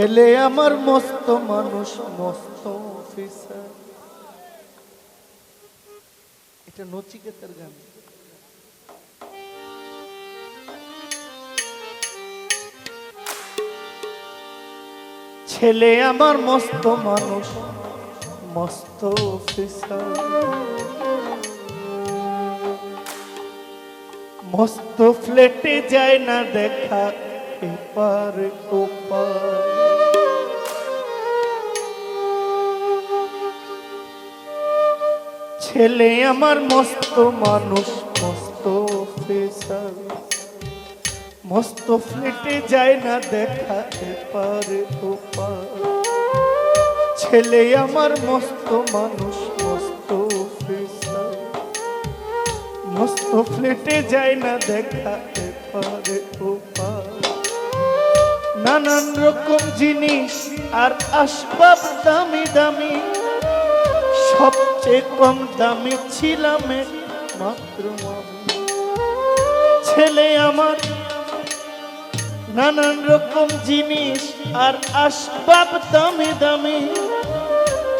ছেলে আমার মস্ত মানুষ, মস্ত অফিসার এটা নচিকেতার গান। ছেলে আমার মস্ত মানুষ, মস্ত অফিসার মস্ত ফ্লেটে যায় না দেখা, এপার ওপার। ছেলে আমার মস্ত মানুষ, মস্ত মস্ত ফ্লেটে যায় না দেখা এপার ওপার। ছেলে আমার মস্ত মানুষ, মস্ত মস্ত ফ্লেটে যায় না দেখা এপারে ওপার। নানান রকম জিনিস আর আসবাব দামি দামি সবচেয়ে কম দামি ছিলাম মাত্র ছেলে আমার। নানান রকম জিনিস আর আসবাব দামি দামি,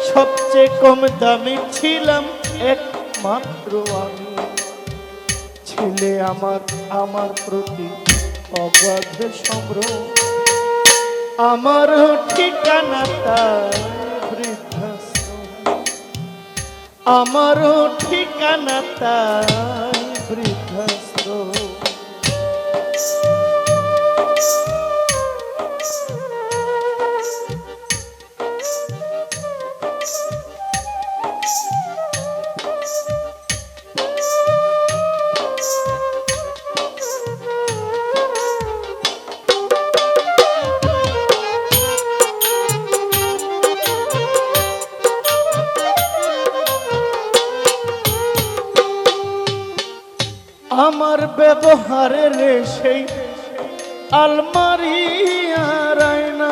সবচেয়ে কম দামি ছিলাম একমাত্র আমি। ছেলে আমার আমার প্রতি অগাধ সম্ভ্রম। আমার ঠিকানা আমার ঠিকানা তাই বৃদ্ধাশ্রম। ব্যবহারের সেই আলমারি আর আয়না।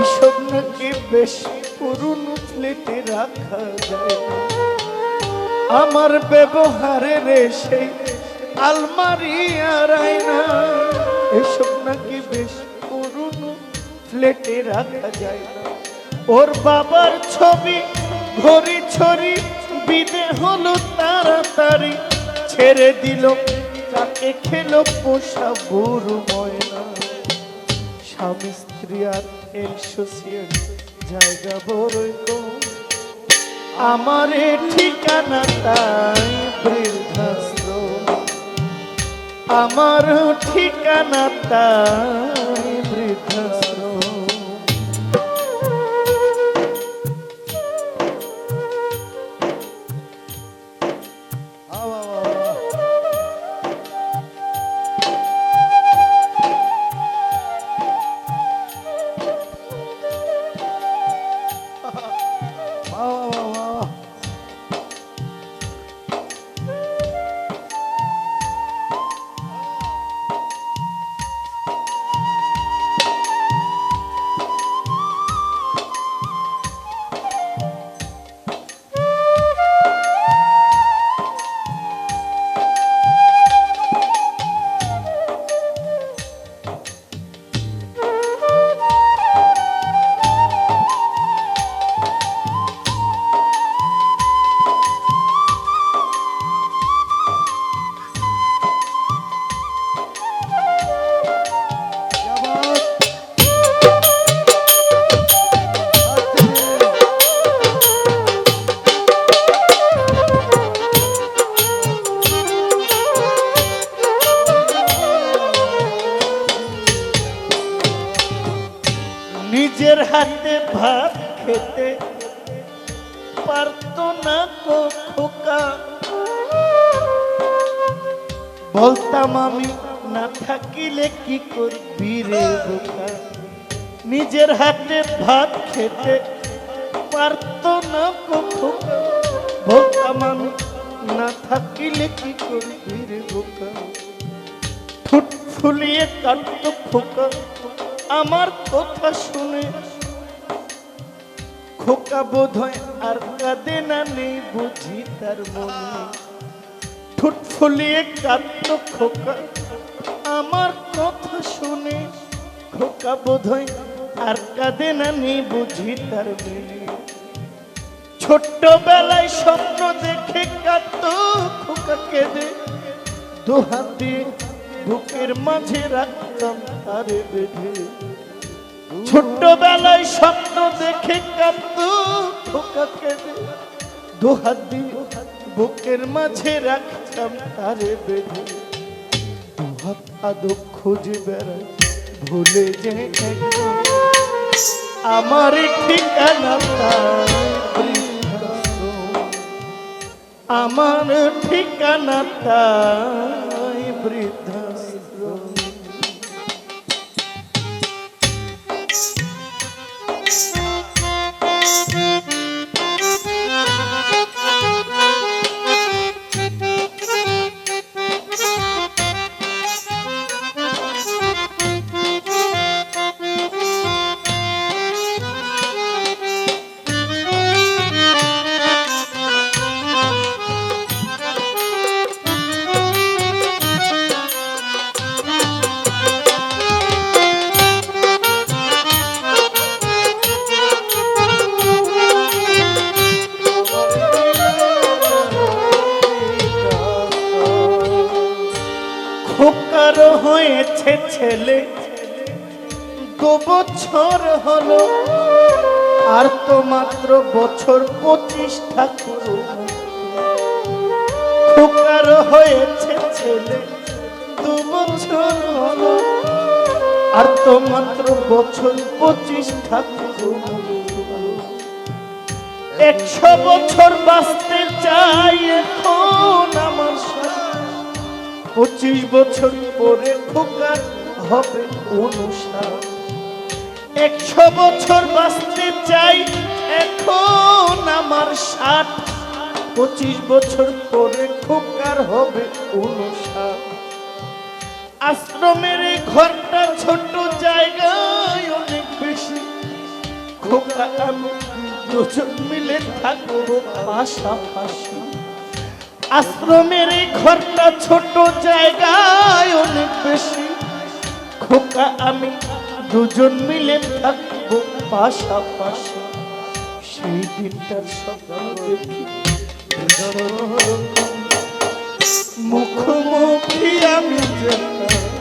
এসব নাকি বেশ পুরনো প্লেটে রাখা যায় না। আমার ব্যবহারের সেই আলমারি আর আয়না। এসব নাকি বেশ পুরনো প্লেটে রাখা যায় না। ওর বাবার ছবি ঘড়ি ছড়ি বিদে হলো তাড়াতাড়ি, ছেড়ে দিল, তাকে খেলো পোষা বুড়ো ময়না। স্বামী স্ত্রী আর এসোসিয়েট জায়গা বড়ই কম। আমার ঠিকানা তাই বৃদ্ধাশ্রম। আমার ঠিকানা তাই বৃদ্ধাশ্রম। নিজের হাতে ভাত খেতে পারতো না কো খোকা। বলতাম আমি না থাকিলে কি করবি রে বোকা নিজের হাতে ভাত খেতে পারতো না কো খোকা। বলতাম আমি না থাকিলে কি করবি রে বোকা ঠুট ফুলিয়ে কাঁদতো খোকা। আমার কথা শুনে। খোকা বোধ হয় আর কাঁদে না নেই বুঝি তার মনে। ঠোঁট ফুলিয়ে কাঁদতো খোকা, আমার কথা শুনে। খোকা বোধই আর কাঁদে না নি বুঝি তার মেয়ে ছোট্টবেলায় স্বপ্ন দেখে কাঁদত খোকা কেঁদে। দুহাতে বুকের মাঝে রাখতাম তারে বেঁধে ছোট্টবেলায় স্বপ্ন দেখে দিয়ে বুকের মাঝে রাখতাম তারে বেঁধে আদব খুঁজে বেড়াই ভুলে যে আমার ঠিকানা আমার ঠিকানা তাই বৃদ্ধাশ্রম হয়েছে ছেলে। দু বছর হলো, আর তো মাত্র বছর পঁচিশ ঠাকুর। খোকার হয়েছে ছেলে, দু বছর হলো, আর তো মাত্র বছর পঁচিশ ঠাকুর। একশো বছর বাঁচতে চাই এখন আমার পঁচিশ বছর পরে খোকা হবে অনুসার একশো বছর বাঁচতে চাই এখন আমার ষাট। পঁচিশ বছর পরে খোকার হবে অনুসার আশ্রমের এই ঘরটা ছোট জায়গায় অনেক বেশি। খোকা আমি দুজন মিলে থাকব পাশাপাশি। আশ্রমের এই ঘরটা ছোট জায়গায় অনেক বেশি। খোকা, আমি দুজন মিলে থাকব পাশাপাশি। সেই দিনটার সকাল দেখি। মুখোমুখি আমি যেতাম।